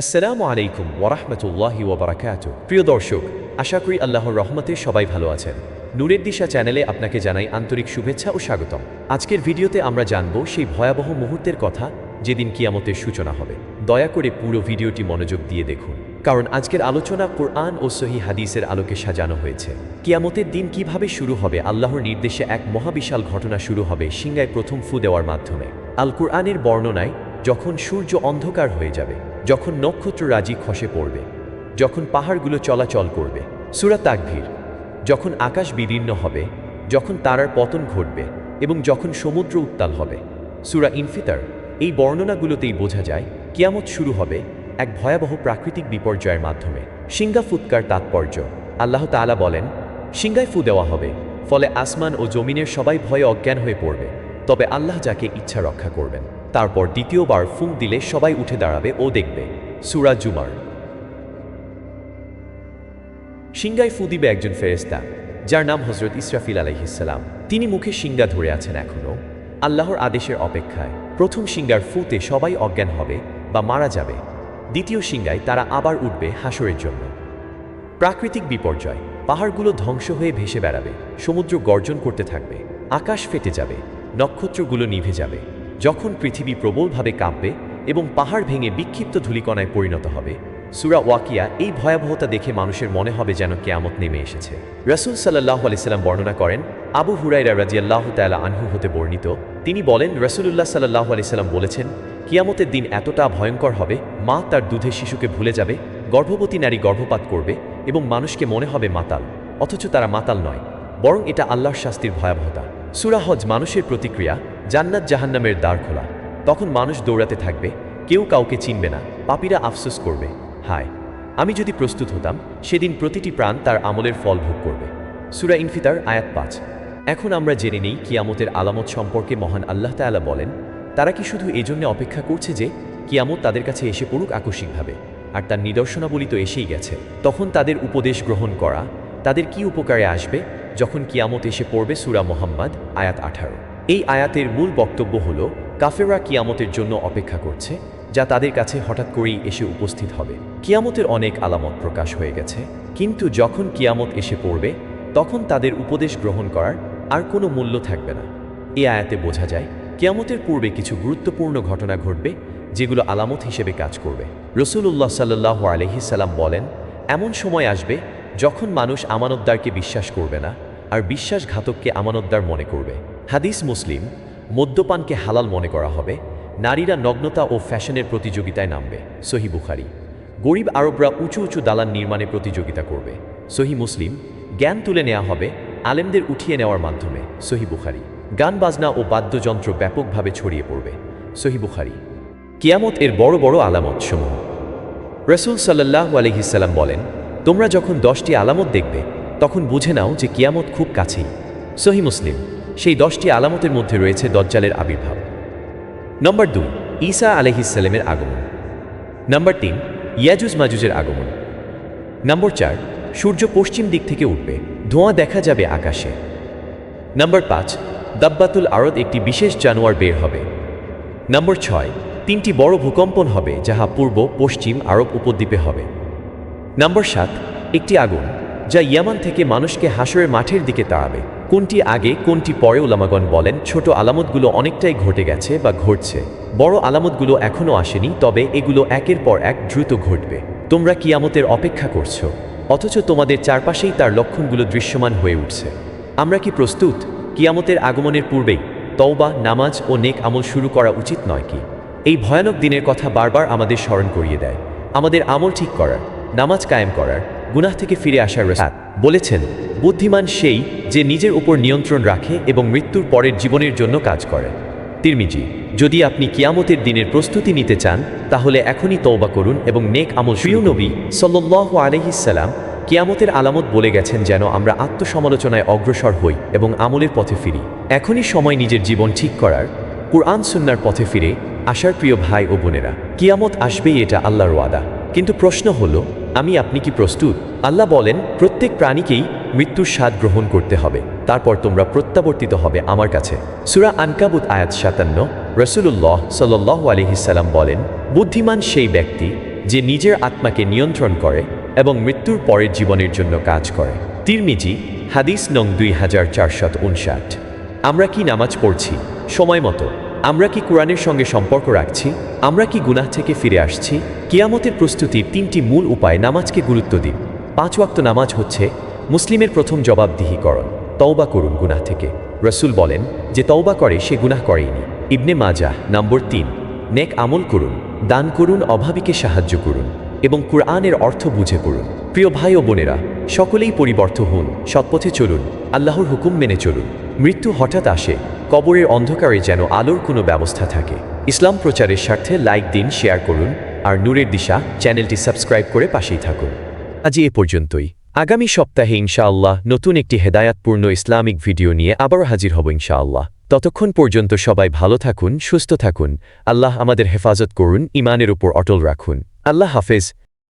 আসসালামু আলাইকুম ওরহমতুল্লাহি ওবরাকাত প্রিয় দর্শক, আশা করি আল্লাহর রহমতে সবাই ভালো আছেন। নূরের দিশা চ্যানেলে আপনাকে জানাই আন্তরিক শুভেচ্ছা ও স্বাগতম। আজকের ভিডিওতে আমরা জানব সেই ভয়াবহ মুহূর্তের কথা যেদিন কিয়ামতের সূচনা হবে। দয়া করে পুরো ভিডিওটি মনোযোগ দিয়ে দেখুন। কারণ আজকের আলোচনা কোরআন ও সহি হাদিসের আলোকে সাজানো হয়েছে। কিয়ামতের দিন কীভাবে শুরু হবে আল্লাহর নির্দেশে এক মহাবিশাল ঘটনা শুরু হবে সিংগায় প্রথম ফু দেওয়ার মাধ্যমে। আল কোরআনের বর্ণনায় যখন সূর্য অন্ধকার হয়ে যাবে যখন নক্ষত্র রাজি খসে পড়বে, যখন পাহাড়গুলো চলাচল করবে, সুরা তাকভীর যখন আকাশ বিদীর্ণ হবে, যখন তারার পতন ঘটবে এবং যখন সমুদ্র উত্তাল হবে, সুরা ইনফিতার, এই বর্ণনাগুলোতেই বোঝা যায়, কিয়ামত শুরু হবে এক ভয়াবহ প্রাকৃতিক বিপর্যয়ের মাধ্যমে। সিঙ্গা ফুৎকার তাৎপর্য, আল্লাহ তাআলা বলেন সিঙ্গায় ফু দেওয়া হবে, ফলে আসমান ও জমিনের সবাই ভয়ে অজ্ঞান হয়ে পড়বে। তবে আল্লাহ যাকে ইচ্ছা রক্ষা করবেন, তারপর দ্বিতীয়বার ফুঁক দিলে সবাই উঠে দাঁড়াবে ও দেখবে। সুরা জুমার। সিংগায় ফু দিবে একজন ফেরেস্তা যার নাম হজরত ইসরাফিল আলাইহিসাল্লাম তিনি মুখে সিঙ্গা ধরে আছেন এখনও আল্লাহর আদেশের অপেক্ষায় প্রথম সিঙ্গার ফুতে সবাই অজ্ঞান হবে বা মারা যাবে। দ্বিতীয় সিঙ্গায় তারা আবার উঠবে হাসরের জন্য। প্রাকৃতিক বিপর্যয়, পাহাড়গুলো ধ্বংস হয়ে ভেসে বেড়াবে, সমুদ্র গর্জন করতে থাকবে, আকাশ ফেটে যাবে। নক্ষত্রগুলো নিভে যাবে। যখন পৃথিবী প্রবলভাবে কাঁপবে এবং পাহাড় ভেঙে বিক্ষিপ্ত ধূলিকণায় পরিণত হবে, সুরা ওয়াকিয়া এই ভয়াবহতা দেখে মানুষের মনে হবে যেন কেয়ামত নেমে এসেছে। রসুল সাল্লাহ আলিয়াল্লাম বর্ণনা করেন, আবু হুরাইরা রাজিয়াল্লাহ তালা আনহু হতে বর্ণিত, তিনি বলেন, রসুলুল্লাহ সাল্লাহ আলিয়াল্লাম বলেছেন, কিয়ামতের দিন এতটা ভয়ঙ্কর হবে, মা তার দুধে শিশুকে ভুলে যাবে, গর্ভবতী নারী গর্ভপাত করবে এবং মানুষকে মনে হবে মাতাল, অথচ তারা মাতাল নয়, বরং এটা আল্লাহর শাস্তির ভয়াবহতা। সুরাহজ মানুষের প্রতিক্রিয়া, জান্নাত জাহান্নামের দ্বার খোলা। তখন মানুষ দৌড়াতে থাকবে, কেউ কাউকে চিনবে না, পাপীরা আফসোস করবে, হায়। আমি যদি প্রস্তুত হতাম, সেদিন প্রতিটি প্রাণ তার আমলের ফল ভোগ করবে। সুরা ইনফিতার আয়াত পাঁচ। এখন আমরা জেনে নেই কিয়ামতের আলামত সম্পর্কে মহান আল্লাহ তাআলা বলেন, তারা কি শুধু এজন্য অপেক্ষা করছে যে কিয়ামত তাদের কাছে এসে পড়ুক আকস্মিকভাবে, আর তার নিদর্শনাবলী তো এসেই গেছে। তখন তাদের উপদেশ গ্রহণ করা, তাদের কি উপকারে আসবে যখন কিয়ামত এসে পড়বে সুরা মোহাম্মদ, আয়াত আঠারো। এই আয়াতের মূল বক্তব্য হল, কাফেররা কিয়ামতের জন্য অপেক্ষা করছে, যা তাদের কাছে হঠাৎ করেই এসে উপস্থিত হবে। কিয়ামতের অনেক আলামত প্রকাশ হয়ে গেছে, কিন্তু যখন কিয়ামত এসে পড়বে, তখন তাদের উপদেশ গ্রহণ করার আর কোনো মূল্য থাকবে না। এই আয়াতে বোঝা যায়, কিয়ামতের পূর্বে কিছু গুরুত্বপূর্ণ ঘটনা ঘটবে, যেগুলো আলামত হিসেবে কাজ করবে। রসুল্লাহ সাল্লাহ আলহিসাল্লাম বলেন, এমন সময় আসবে যখন মানুষ আমানতদারকে বিশ্বাস করবে না, আর বিশ্বাসঘাতককে আমানতদার মনে করবে, হাদিস মুসলিম মদ্যপানকে হালাল মনে করা হবে, নারীরা নগ্নতা ও ফ্যাশনের প্রতিযোগিতায় নামবে, সহি বুখারি। গরিব আরবরা উঁচু উঁচু দালান নির্মাণে প্রতিযোগিতা করবে, সহি মুসলিম জ্ঞান তুলে নেওয়া হবে আলেমদের উঠিয়ে নেওয়ার মাধ্যমে, সহি বুখারি। গান বাজনা ও বাদ্যযন্ত্র ব্যাপকভাবে ছড়িয়ে পড়বে, সহি বুখারি। কিয়ামত এর বড় বড় আলামত সমূহ রসুল সাল্লাহ আলহিসাল্লাম বলেন তোমরা যখন দশটি আলামত দেখবে, তখন বুঝে নাও যে কিয়ামত খুব কাছেই। সহি মুসলিম, সেই দশটি আলামতের মধ্যে রয়েছে দজ্জালের আবির্ভাব। নম্বর দুই, ঈসা আলহিসাল্লামের আগমন। নম্বর তিন, ইয়াজুজ মাজুজের আগমন। নম্বর চার, সূর্য পশ্চিম দিক থেকে উঠবে, ধোঁয়া দেখা যাবে আকাশে। নম্বর পাঁচ, দাব্বাতুল আরদ একটি বিশেষ জানোয়ার বের হবে। নম্বর ছয়, তিনটি বড় ভূকম্পন হবে, যাহা পূর্ব, পশ্চিম, আরব উপদ্বীপে হবে। নম্বর সাত, একটি আগুন, যা ইয়ামান থেকে মানুষকে হাসরের মাঠের দিকে তাড়াবে। কোনটি আগে, কোনটি পরে ওলামাগণ বলেন, ছোট আলামতগুলো অনেকটাই ঘটে গেছে বা ঘটছে। বড় আলামতগুলো এখনও আসেনি, তবে এগুলো একের পর এক দ্রুত ঘটবে। তোমরা কিয়ামতের অপেক্ষা করছ, অথচ তোমাদের চারপাশেই তার লক্ষণগুলো দৃশ্যমান হয়ে উঠছে। আমরা কি প্রস্তুত? কিয়ামতের আগমনের পূর্বেই তওবা, নামাজ ও নেক আমল শুরু করা উচিত নয় কি? এই ভয়ানক দিনের কথা বারবার আমাদের স্মরণ করিয়ে দেয়। আমাদের আমল ঠিক করার। নামাজ কায়েম করার, গুনাহ থেকে ফিরে আসার রাত বলেছেন, বুদ্ধিমান সেই যে নিজের উপর নিয়ন্ত্রণ রাখে এবং মৃত্যুর পরের জীবনের জন্য কাজ করে। তিরমিজি, যদি আপনি কিয়ামতের দিনের প্রস্তুতি নিতে চান, তাহলে এখনই তওবা করুন এবং নেক আমল প্রিয় নবী সাল্লাহ আলহিসাল্লাম কিয়ামতের আলামত বলে গেছেন যেন আমরা আত্মসমালোচনায় অগ্রসর হই এবং আমলের পথে ফিরি। এখনই সময় নিজের জীবন ঠিক করার, কুরআন সুন্নার পথে ফিরে আসার প্রিয় ভাই ও বোনেরা। কিয়ামত আসবেই এটা আল্লাহর ওয়াদা। কিন্তু প্রশ্ন হলো আমি আপনি কি প্রস্তুত? আল্লাহ বলেন, প্রত্যেক প্রাণীকেই মৃত্যুর স্বাদ গ্রহণ করতে হবে। তারপর তোমরা প্রত্যাবর্তিত হবে আমার কাছে। সুরা আনকাবুত আয়াত সাতান্ন রসুল্লাহ সাল্লাহ আলহিসাল্লাম বলেন, বুদ্ধিমান সেই ব্যক্তি যে নিজের আত্মাকে নিয়ন্ত্রণ করে এবং মৃত্যুর পরের জীবনের জন্য কাজ করে। তিরমিজি, হাদিস নং দুই হাজার আমরা কি নামাজ পড়ছি? সময় মতো। আমরা কি কোরআনের সঙ্গে সম্পর্ক রাখছি? আমরা কি গুনাহ থেকে ফিরে আসছি? কিয়ামতের প্রস্তুতির তিনটি মূল উপায় নামাজকে গুরুত্ব দিন। পাঁচ ওয়াক্ত নামাজ হচ্ছে মুসলিমের প্রথম জবাবদিহিকরণ, তওবা করুন গুনাহ থেকে। রসুল বলেন যে তওবা করে, সে গুনাহ করেইনি ইবনে মাজাহ নম্বর তিন, নেক আমল করুন, দান করুন, অভাবীকে সাহায্য করুন এবং কুরআনের অর্থ বুঝে পড়ুন। প্রিয় ভাই ও বোনেরা, সকলেই পরিবর্ত হন, সৎপথে চলুন, আল্লাহর হুকুম মেনে চলুন। মৃত্যু হঠাৎ আসে, কবরের অন্ধকারে যেন আলোর কোনো ব্যবস্থা থাকে। ইসলাম প্রচারের স্বার্থে লাইক দিন, শেয়ার করুন আর নূরের দিশা চ্যানেলটি সাবস্ক্রাইব করে পাশেই থাকুন। আজ এ পর্যন্তই। আগামী সপ্তাহে ইনশাআল্লাহ নতুন একটি হেদায়াতপূর্ণ ইসলামিক ভিডিও নিয়ে আবারও হাজির হব ইনশাআল্লাহ। ততক্ষণ পর্যন্ত সবাই ভালো থাকুন, সুস্থ থাকুন। আল্লাহ আমাদের হেফাজত করুন ইমানের উপর অটল রাখুন। আল্লাহ হাফেজ।